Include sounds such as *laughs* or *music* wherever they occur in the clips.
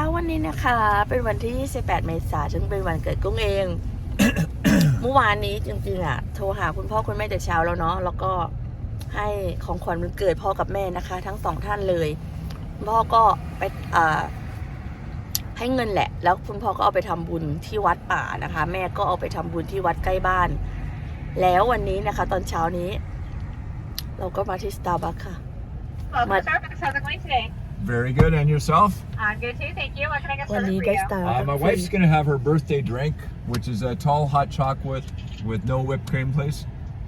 ช้าวันนี้นะคะ เป็นวันที่ 18 เมษายนซึ่งเป็นวันเกิดกุ้งเอง เมื่อวานนี้จริงๆอะ โทรหาคุณพ่อคุณแม่แต่เช้าแล้วเนาะ แล้วก็ให้ของขวัญวันเกิดพ่อกับแม่นะคะ ทั้งสองท่านเลยคุณพ่อก็ไปอ่าให้เงินแหละ แล้วคุณพ่อก็เอาไปทำบุญที่วัดป่านะคะ แม่ก็เอาไปทำบุญที่วัดใกล้บ้าน แล้ววันนี้นะคะ ตอนเช้านี้ เราก็มาที่สตาร์บัคค่ะ Welcome My- to Starbucks. How's it going today? Very good. And yourself? I'm good too, thank you. What can I get วัน started นี้ for ก็ you? สตาร์ Uh, my wife's going to have her birthday drink, which is a tall hot chocolate with no whipped cream, please.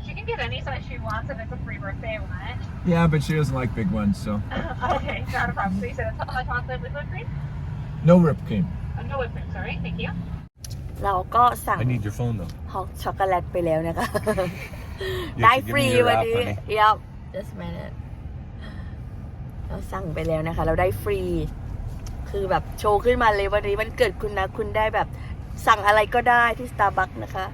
She can get any size she wants if it's a free birthday one. Yeah, but she doesn't like big ones, so *laughs* okay, not a problem. So you said a hot chocolate with whipped cream? no whipped cream. Uh, no whipped cream, sorry. Thank you. เราก็สั่ง I need your phone though. ฮอกช็อกโกแลตไปแล้วนะคะ You ได้ have to ฟ give รี me your วัน app, นี้ honey. *laughs* ยับ just a minute เราสั่งไปแล้วนะคะ เราได้ฟรี คือแบบโชว์ขึ้นมาเลยวันนี้มันเกิดคุณนะ คุณได้แบบสั่งอะไรก็ได้ที่ Starbucks นะคะ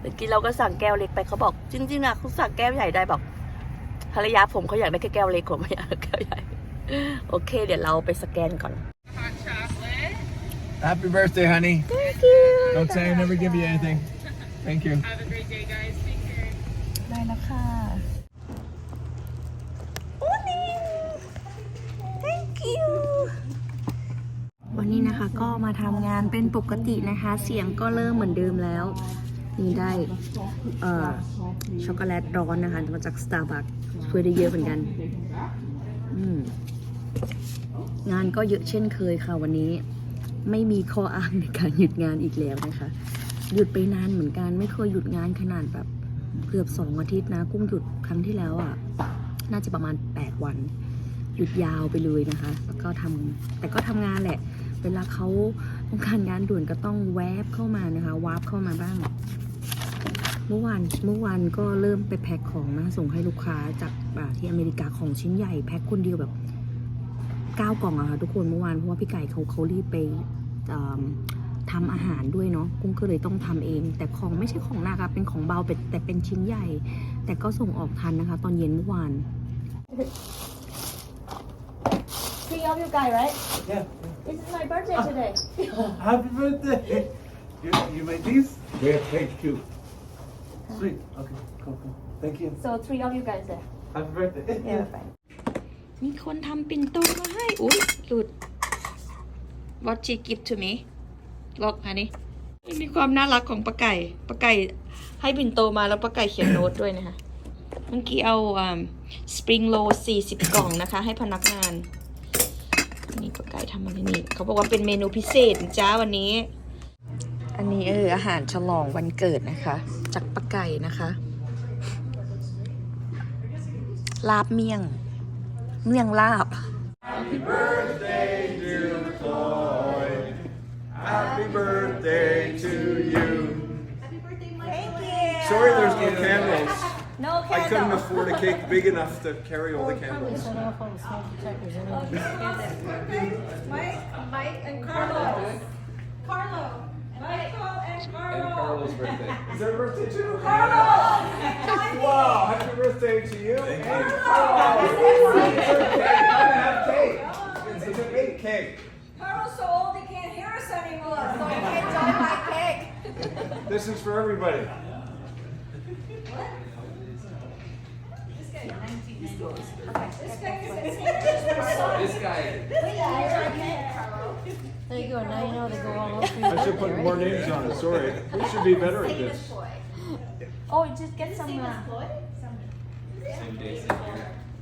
เมื่อกี้เราก็สั่งแก้วเล็กไปเขาบอก จริงๆอะคุณสั่งแก้วใหญ่ได้บอกภรรยาผมเขาอยากได้แค่แก้วเล็กผมไม่อยากได้แก้วใหญ่โอเค เดี๋ยวเราไปสแกนก่อน Hot chocolate. Happy birthday, honey. thank you Don't say I never give you anything. Thank you. Have a great day, guys. Take care. ได้แล้วค่ะ thank you วั นี้นะคะ ก็มาทำงานเป็นปกตินะคะ เสียงก็เริ่มเหมือนเดิมแล้ว นี่ได้เอ่อช็อกโกแลตร้อนนะคะมาจาก Starbucks ช่วยได้เยอะเหมือนกันงานก็เยอะเช่นเคยค่ะวันนี้ ไม่มีข้ออ้างในการหยุดงานอีกแล้วนะคะ หยุดไปนานเหมือนกัน ไม่เคยหยุดงานขนาดแบบเกือบสองอาทิตย์นะ กุ้งหยุดครั้งที่แล้วอะ น่าจะประมาณ 8 วัน หยุดยาวไปเลยนะคะ แล้วก็ทำแต่ก็ทำงานแหละ เวลาเขาต้องการงานด่วนก็ต้องแวบเข้ามานะคะวาร์ปเข้ามาบ้าง เมื่อวานเมื่อวานก็เริ่มไปแพ็คของนะส่งให้ลูกค้าจากที่อเมริกาของชิ้นใหญ่แพ็คคนเดียวแบบเก้ากล่องอะค่ะทุกคนเมื่อวานเพราะว่าพี่ไก่เขาเขารีบไปอ่าทำอาหารด้วยเนาะกุ้งก็เลยต้องทำเอง แต่ของไม่ใช่ของหนักอะเป็นของเบาเป็นแต่เป็นชิ้นใหญ่ แต่ก็ส่งออกทันนะคะ ตอนเย็นเมื่อวาน Three of you guys, right? Yeah. This is my birthday today. Happy birthday! You, you made these? We have cake too. Sweet. Okay, cool, cool. Thank you. So three of you guys there. Happy birthday. Yeah, fine. มีคนทำปิ่นโตมาให้ อุ้ยหลุด What she give to me บอกค่ะนี่มีความน่ารักของป้าไก่ป้าไก่ให้ปิ่นโตมาแล้วป้าไก่เขียนโน้ตด้วยนะคะเมื่อกี้เอาสปริงโรสี่สิบกล่องนะคะ ให้พนักงาน นี่ป้าไก่ทำมาที่นี่เขาบอกว่าเป็นเมนูพิเศษนะจ้าวันนี้ อันนี้เอออาหารฉลองวันเกิดนะคะ จากป้าไก่นะคะ ลาบเมี่ยง เมี่ยงลาบ Happy birthday to you. Sorry, there's no candles. No I couldn't afford a cake big enough to carry all the candles. Oh, Mike, Mike and Carlos. Carlo. Michael and Carlo. Carlo's birthday. *laughs* Is their birthday too? Wow, happy birthday to you. Thank you. Come and have cake. It's a big cake. Carlo's so old he can't hear us anymore, so he can't join my cake. This is for everybody. This guy is This guy. There you go. Now you know they go all over. I should put more names on it. Sorry. We should be better at this. Oh, just get some. Uh,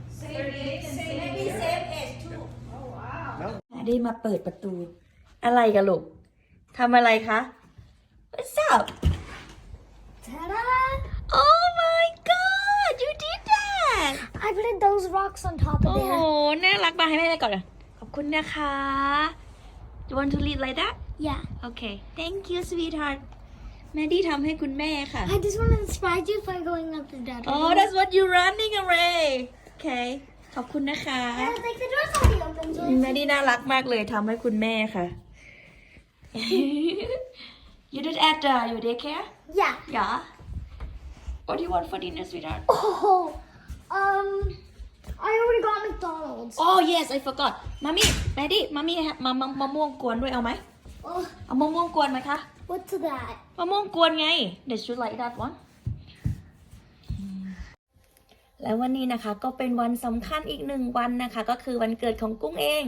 same age, maybe same age too. Oh wow. ได้มาเปิดประตู อะไรกันลูกทำอะไรคะ What's up Ta-da! Oh my god you did that I put those rocks on top โอ้ of โห there. น่ารักมาให้แม่ก่อนเลยขอบคุณนะคะ You want to read like that Yeah. Okay thank you sweetheart แม่ดีทำให้คุณแม่ค่ะ I just want to surprise you by going up the door. Oh that's what you running away Okay ขอบคุณนะคะ I was like, the door's already open, so แม่ดีน่ารักมากเลยทำให้คุณแม่ค่ะ You did at uh, your daycare yeah. Yeah What do you want for dinner sweetheart Oh, um, I already got McDonald's. oh yes I forgot มามี่แมดี้มามี่ฮะมามามะม่วงกวนด้วยเอาไหม Oh, เอามะม่วงกวนไหมคะ what's that? มะม่วงกวนไง Did you like that one และวันนี้นะคะก็เป็นวันสำคัญอีกหนึ่งวันนะคะ ก็คือวันเกิดของกุ้งเอง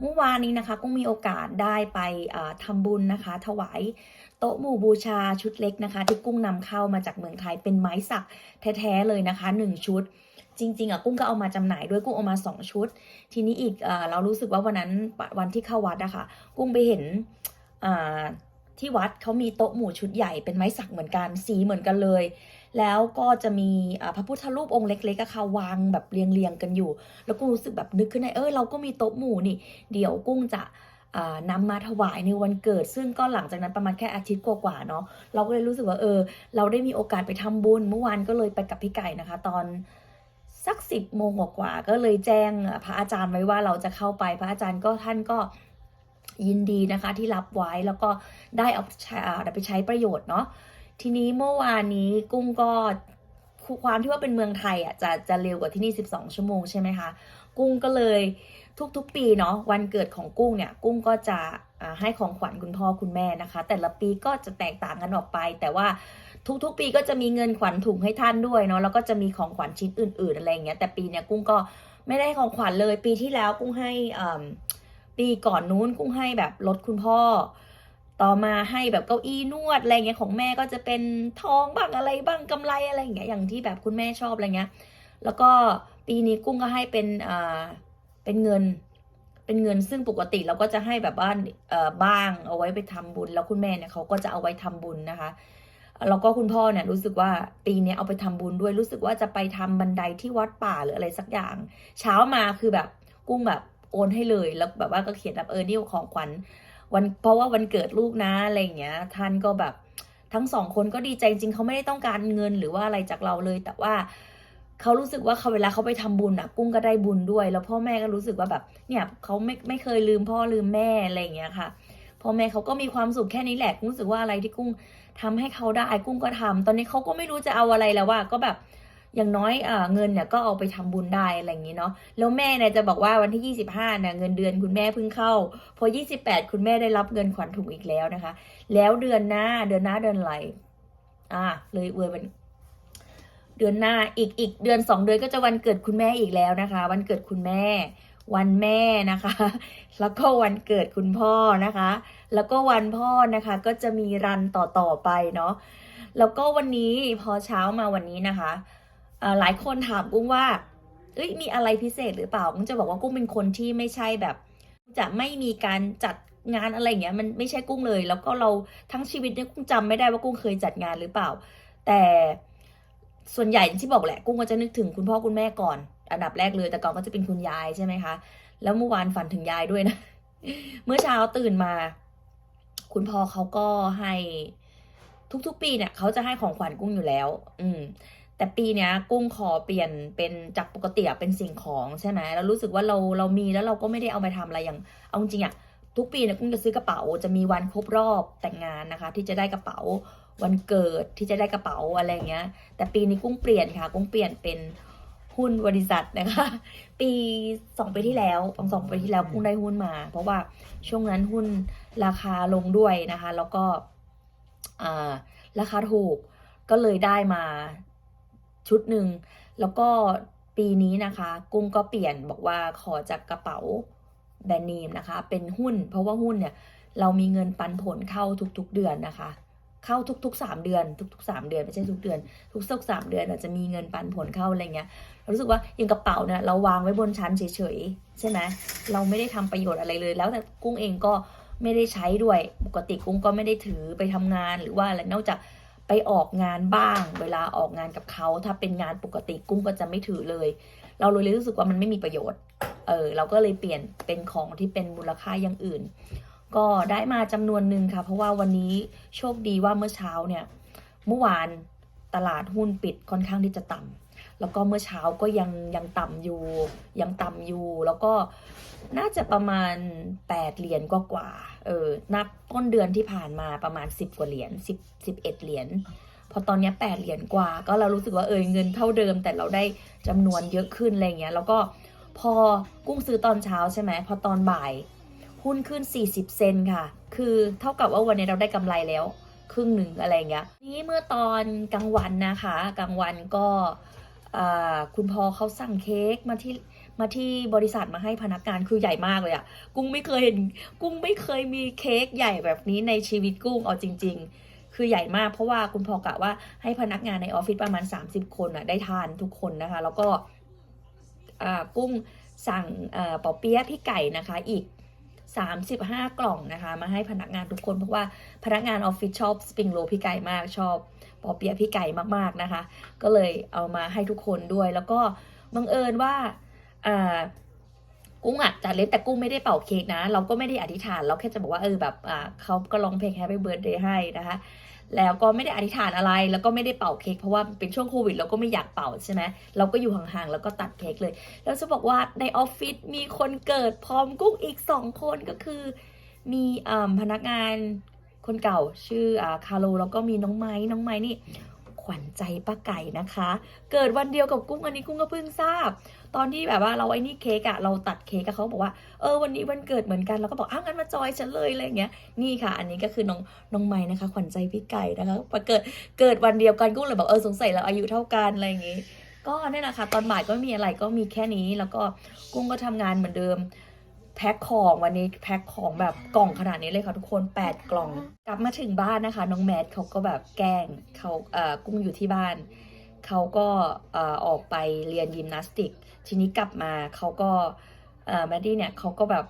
เมื่อวานนี้นะคะ กุ้งมีโอกาสได้ไปอ่าทำบุญนะคะ ถวายโต๊ะหมู่บูชาชุดเล็กนะคะ ที่กุ้งนำเข้ามาจากเมืองไทยเป็นไม้สักแท้ๆเลยนะคะหนึ่งชุด จริงๆอะกุ้งก็เอามาจำหน่ายด้วยกุ้งเอามาสองชุด ทีนี้อีกเอเรารู้สึกว่าวันนั้นวันที่เข้าวัดอะคะกุ้งไปเห็นที่วัดเขามีโต๊ะหมู่ชุดใหญ่เป็นไม้สักเหมือนกันสีเหมือนกันเลย แล้วก็จะมีพระพุทธรูปองค์เล็กๆอะค่ะวางแบบเรียงๆกันอยู่ แล้วกุ้งรู้สึกแบบนึกขึ้นได้เออเราก็มีโต๊ะหมู่นี่ เดี๋ยวกุ้งจะอ่านำมาถวายในวันเกิด ซึ่งก็หลังจากนั้นประมาณแค่อาทิตย์กว่าๆเนาะเราก็เลยรู้สึกว่าเออ เราได้มีโอกาสไปทำบุญเมื่อวานก็เลยไปกับพี่ไก่นะคะ ตอนสักสิบโมงกว่าก็เลยแจ้งพระอาจารย์ไว้ว่าเราจะเข้าไปพระอาจารย์ก็ท่านก็ยินดีนะคะที่รับไว้แล้วก็ได้เอาไปใช้ประโยชน์เนาะ ทีนี้เมื่อวานนี้กุ้งก็ความที่ว่าเป็นเมืองไทยอะจะจะเร็วกว่าที่นี่ 12 ชั่วโมงใช่ไหมคะ กุ้งก็เลยทุกๆปีเนาะวันเกิดของกุ้งเนี่ย กุ้งก็จะให้ของขวัญคุณพ่อคุณแม่นะคะ แต่ละปีก็จะแตกต่างกันออกไป แต่ว่าทุกๆ ปีก็จะมีเงินขวัญถุงให้ท่านด้วยเนาะแล้วก็จะมีของขวัญชิ้นอื่น ๆ อะไรอย่างเงี้ยแต่ปีเนี้ยกุ้งก็ไม่ได้ของขวัญเลย ปีที่แล้วกุ้งให้ปีก่อนนู้นกุ้งให้แบบรถคุณพ่อ ต่อมาให้แบบเก้าอี้นวดอะไรเงี้ยของแม่ก็จะเป็นทองบ้างอะไรบ้างกำไรอะไรอย่างเงี้ยอย่างที่แบบคุณแม่ชอบอะไรเงี้ย แล้วก็ปีนี้กุ้งก็ให้เป็นอ่าเป็นเงิน เป็นเงินซึ่งปกติเราก็จะให้แบบว่านเอ่อบ้างเอาไว้ไปทำบุญ แล้วคุณแม่เนี่ยเขาก็จะเอาไว้ทำบุญนะคะแล้วก็คุณพ่อเนี่ยรู้สึกว่าปีนี้เอาไปทำบุญด้วยรู้สึกว่าจะไปทำบันไดที่วัดป่าหรืออะไรสักอย่าง เช้ามาคือแบบกุ้งแบบโอนให้เลยแล้วแบบว่าก็เขียนแบบเออนี่ของขวัญ วันเพราะว่าวันเกิดลูกนะอะไรอย่างเงี้ย ท่านก็แบบทั้งสองคนก็ดีใจจริงเขาไม่ได้ต้องการเงินหรือว่าอะไรจากเราเลย แต่ว่าเขารู้สึกว่าเขาเวลาเขาไปทำบุญอะ กุ้งก็ได้บุญด้วย แล้วพ่อแม่ก็รู้สึกว่าแบบ เนี่ยเขาไม่ไม่เคยลืมพ่อลืมแม่อะไรอย่างเงี้ยค่ะพ่อแม่เขาก็มีความสุขแค่นี้แหละกุ้งรู้สึกว่าอะไรที่กุ้งทำให้เขาได้กุ้งก็ทำตอนนี้เขาก็ไม่รู้จะเอาอะไรแล้วว่าก็แบบ อย่างน้อยเงินเนี่ยก็เอาไปทำบุญได้อะไรอย่างงี้เนาะแล้วแม่เนี่ยจะบอกว่าวันที่ 25เนี่ยเงินเดือนคุณแม่เพิ่งเข้า พอ 28 คุณแม่ได้รับเงินขวัญถุงอีกแล้วนะคะ แล้วเดือนหน้าเดือนหน้าเดือนอะไรอ่าเลยเวยวันเดือนหน้าอีกอีกเดือนสองเดือนก็จะวันเกิดคุณแม่อีกแล้วนะคะ วันเกิดคุณแม่ วันแม่นะคะ แล้วก็วันเกิดคุณพ่อนะคะ แล้วก็วันพ่อนะคะ ก็จะมีรันต่อต่อไปเนาะแล้วก็วันนี้พอเช้ามาวันนี้นะคะ หลายคนถามกุ้งว่าเอ้ยมีอะไรพิเศษหรือเปล่ากุ้งจะบอกว่ากุ้งเป็นคนที่ไม่ใช่แบบ จะไม่มีการจัดงานอะไรเงี้ยมันไม่ใช่กุ้งเลย แล้วก็เราทั้งชีวิตเนี่ยกุ้งจำไม่ได้ว่ากุ้งเคยจัดงานหรือเปล่า แต่ส่วนใหญ่ที่บอกแหละกุ้งก็จะนึกถึงคุณพ่อคุณแม่ก่อน อันดับแรกเลยแต่ก่อนก็จะเป็นคุณยายใช่ไหมคะ แล้วเมื่อวานฝันถึงยายด้วยนะ เมื่อเช้าตื่นมา คุณพ่อเขาก็ให้ทุกๆ ปีเนี่ยเขาจะให้ของขวัญกุ้งอยู่แล้ว อืม แต่ปีเนี้ยกุ้งขอเปลี่ยนเป็นจากปกติอะเป็นสิ่งของใช่ไหมแล้วรู้สึกว่าเราเรามีแล้วเราก็ไม่ได้เอาไปทำอะไรอย่าง เอาจริงอะทุกปีเนี่ยกุ้งจะซื้อกระเป๋าจะมีวันครบรอบแต่งงานนะคะ ที่จะได้กระเป๋าวันเกิดที่จะได้กระเป๋าอะไรเงี้ย แต่ปีนี้กุ้งเปลี่ยนค่ะ กุ้งเปลี่ยนเป็นหุ้นบริษัทนะคะ ปีสองปีที่แล้วสองสองปีที่แล้วกุ้งได้หุ้นมา เพราะว่าช่วงนั้นหุ้นราคาลงด้วยนะคะ แล้วก็ราคาถูกก็เลยได้มา ชุดหนึ่ง แล้วก็ปีนี้นะคะ กุ้งก็เปลี่ยนบอกว่าขอจากกระเป๋าแบรนด์เนมนะคะ เป็นหุ้น เพราะว่าหุ้นเนี่ยเรามีเงินปันผลเข้าทุกๆเดือนนะคะ เข้าทุกๆสามเดือน ทุกๆสามเดือนไม่ใช่ทุกเดือน ทุกสักสามเดือนอาจจะมีเงินปันผลเข้าอะไรเงี้ยรารู้สึกว่าอย่างกระเป๋าเนี่ยเราวางไว้บนชั้นเฉยๆใช่ไหมเราไม่ได้ทำประโยชน์อะไรเลย แล้วแต่กุ้งเองก็ไม่ได้ใช้ด้วยปกติกุ้งก็ไม่ได้ถือไปทำงานหรือว่าอะไรนอกจาก ไปออกงานบ้าง เวลาออกงานกับเขาถ้าเป็นงานปกติกุ้งก็จะไม่ถือเลย เราเลยรู้สึกว่ามันไม่มีประโยชน์ เออเราก็เลยเปลี่ยนเป็นของที่เป็นมูลค่าอย่างอื่น ก็ได้มาจำนวนหนึ่งค่ะ เพราะว่าวันนี้โชคดีว่าเมื่อเช้าเนี่ยเมื่อวานตลาดหุ้นปิดค่อนข้างที่จะต่ำแล้วก็เมื่อเช้าก็ยังยังต่ำอยู่ยังต่ำอยู่ แล้วก็น่าจะประมาณ 8 เหรียญกว่า เออนับต้นเดือนที่ผ่านมาประมาณ 10 กว่าเหรียญ10 11 เหรียญพอตอนนี้ยแปดเหรียญกว่า ก็เรารู้สึกว่าเออเงินเท่าเดิม แต่เราได้จำนวนเยอะขึ้นอะไรเงี้ยแล้วก็พอกุ้งซื้อตอนเช้าใช่ไหมพอตอนบ่ายหุ้นขึ้น 40 เซนค่ะ คือเท่ากับว่าวันนี้เราได้กำไรแล้ว ครึ่งหนึ่งอะไรเงี้ย นี้เมื่อตอนกลางวันนะคะ กลางวันก็คุณพ่อเขาสั่งเค้กมาที่ มาที่บริษัทมาให้พนักงานคือใหญ่มากเลยอะกุ้งไม่เคยเห็นกุ้งไม่เคยมีเค้กใหญ่แบบนี้ในชีวิตกุ้งเอาจริง ๆ คือใหญ่มากเพราะว่าคุณพอกะว่าให้พนักงานในออฟฟิศประมาณ 30 คนอะได้ทานทุกคนนะคะ แล้วก็กุ้งสั่งเอ่อปอเปี๊ยะพี่ไก่นะคะอีก 35 กล่องนะคะ มาให้พนักงานทุกคนเพราะว่าพนักงานออฟฟิศชอบสปริงโรพี่ไก่มากชอบปอเปี๊ยะพี่ไก่มากๆนะคะ ก็เลยเอามาให้ทุกคนด้วยแล้วก็บังเอิญว่า อ่ากุ้งอะจัดเล็กแต่กุ้งไม่ได้เป่าเค้กนะ เราก็ไม่ได้อธิษฐานเราแค่จะบอกว่าเออแบบอ่าเขาก็ร้องเพลง Happy Birthday ให้นะคะ แล้วก็ไม่ได้อธิษฐานอะไรแล้วก็ไม่ได้เป่าเค้กเพราะว่าเป็นช่วงโควิดเราก็ไม่อยากเป่าใช่ไหมเราก็อยู่ห่างๆแล้วก็ตัดเค้กเลยแล้วจะบอกว่าในออฟฟิศมีคนเกิดพร้อมกุ้งอีกสองคนก็คือ มีอ่าพนักงานคนเก่าชื่ออาคาโลแล้วก็มีน้องไม้น้องไม้นี่ วัญใจป้าไก่นะคะ เกิดวันเดียวกับกุ้งอันนี้กุ้งก็เพิ่งทราบ ตอนที่แบบว่าเราไอ้นี่เค้กอะเราตัดเค้กเขาบอกว่าเออวันนี้วันเกิดเหมือนกันเราก็บอกอ้าวงั้นมาจอยฉันเลยอะไรอย่างเงี้ยนี่ค่ะ อันนี้ก็คือน้องน้องไม้นะคะ ขวัญใจพี่ไก่นะคะพอเกิดเกิดวันเดียวกันกุ้งเลยบอกเออสงสัยเราอายุเท่ากันอะไรอย่างงี้ ก็นี่นแหละค่ะตอนบ่ายก็ไม่มีอะไรก็มีแค่นี้แล้วก็กุ้งก็ทำงานเหมือนเดิม แพ็คของวันนี้แพ็คของแบบกล่องขนาดนี้เลยค่ะทุกคน 8 กล่อง กลับมาถึงบ้านนะคะ น้องแมทเขาก็แบบแกล้งเขาเอ่อกุ้งอยู่ที่บ้านเขาก็เอ่อออกไปเรียนยิมนาสติก ทีนี้กลับมาเขาก็เอ่อแมดดี้เนี่ยเขาก็แบบ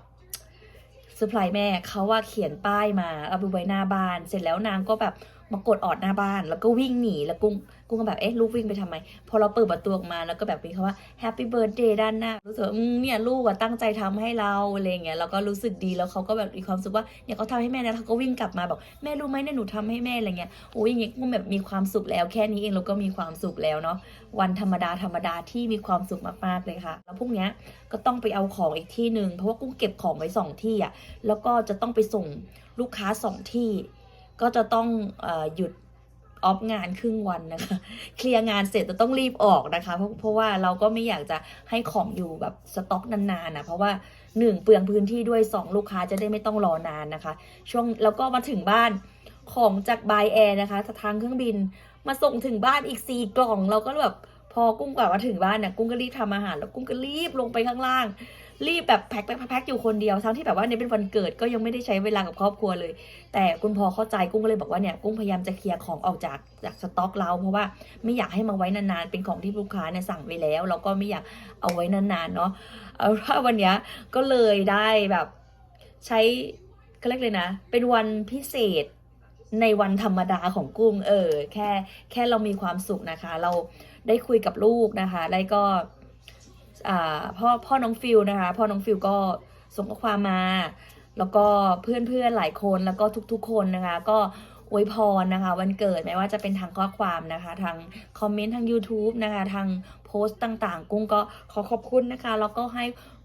เซอร์ไพรส์แม่เขาว่าเขียนป้ายมาเอาไปไว้หน้าบ้าน เสร็จแล้วนางก็แบบ มากดออดหน้าบ้าน แล้วก็วิ่งหนีแล้วกุ้งกุ้งก็แบบเอ๊ะลูกวิ่งไปทำไม พอเราเปิดประตูออกมาแล้วก็แบบมีคำว่า Happy Birthday ด้านหน้ารู้สึกเนี่ยลูกอะตั้งใจทำให้เราอะไรเงี้ยแล้วก็รู้สึกดีแล้วเขาก็แบบมีความสึกว่าเนี่ยเขาทำให้แม่นะเขาก็วิ่งกลับมาบอกแม่รู้ไหมเนี่ยหนูทำให้แม่อะไรเงี้ยโอ้ยอย่างเงี้ยกุ้งแบบมีความสุขแล้วแค่นี้เองเราก็มีความสุขแล้วเนาะวันธรรมดาธรรมดาที่มีความสุขมากๆเลยค่ะ แล้วพรุ่งนี้ก็ต้องไปเอาของอีกที่หนึ่งเพราะว่ากุ้งเก็บของไว้สองที่อะแล้วก็จะต้องไปส่งลูกค้าสองที่ ก็จะต้องอหยุดออฟงานครึ่งวันนะคะ เคลียร์งานเสร็จจะต้องรีบออกนะคะ เพราะเพราะว่าเราก็ไม่อยากจะให้ของอยู่แบบสต็อกนานๆนะเพราะว่าหนึ่งเปลืองพื้นที่ด้วยสองลูกค้าจะได้ไม่ต้องรอนานนะคะ ช่วงแล้วก็มาถึงบ้านของจากบายแอร์นะคะทางเครื่องบินมาส่งถึงบ้านอีกสี่กล่อง เราก็แบบพอกุ้งกว่ามาถึงบ้านเนี่ยกุ้งก็รีบทำอาหารแล้วกุ้งก็รีบลงไปข้างล่าง รีบแบบแพ็คแพ็คแพ็คอยู่คนเดียวทั้งที่แบบว่าเนี่ยเป็นวันเกิดก็ยังไม่ได้ใช้เวลากับครอบครัวเลย แต่คุณพอเข้าใจกุ้งก็เลยบอกว่าเนี่ยกุ้งพยายามจะเคลียร์ของออกจากจากสต็อกเรา เพราะว่าไม่อยากให้มาไว้นานๆเป็นของที่ลูกค้าเนี่ยสั่งไว้แล้วแล้วก็ไม่อยากเอาไว้นานๆเนาะเอาว่าวันเนี้ยก็เลยได้แบบใช้ก็เรียกเลยนะ เป็นวันพิเศษในวันธรรมดาของกุ้งเออ แค่แค่เรามีความสุขนะคะ เราได้คุยกับลูกนะคะแล้ก็ พ่อพ่อน้องฟิลนะคะ พ่อน้องฟิลก็ส่งข้อความมา แล้วก็เพื่อนๆหลายคนแล้วก็ทุกๆ คนนะคะ ก็อวยพรนะคะ วันเกิดไม่ว่าจะเป็นทางข้อความนะคะทางคอมเมนต์ทาง YouTube นะคะทางโพสต์ต่างๆ กุ้งก็ขอขอบคุณนะคะ แล้วก็ให้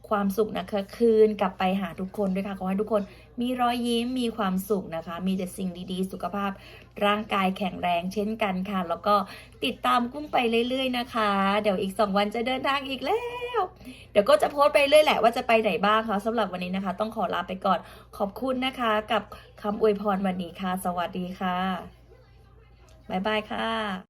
ความสุขนะคะคืนกลับไปหาทุกคนด้วยค่ะขอให้ทุกคนมีรอยยิ้มมีความสุขนะคะ มีแต่สิ่งดีๆ สุขภาพ ร่างกายแข็งแรงเช่นกันค่ะ แล้วก็ติดตามกุ้งไปเรื่อยๆนะคะ เดี๋ยวอีก 2 วันจะเดินทางอีกแล้ว เดี๋ยวก็จะโพสต์ไปเรื่อยแหละว่าจะไปไหนบ้างค่ะสำหรับวันนี้นะคะ ต้องขอลาไปก่อนขอบคุณนะคะ กับคำอวยพรวันนี้ค่ะ สวัสดีค่ะบ๊ายบายค่ะ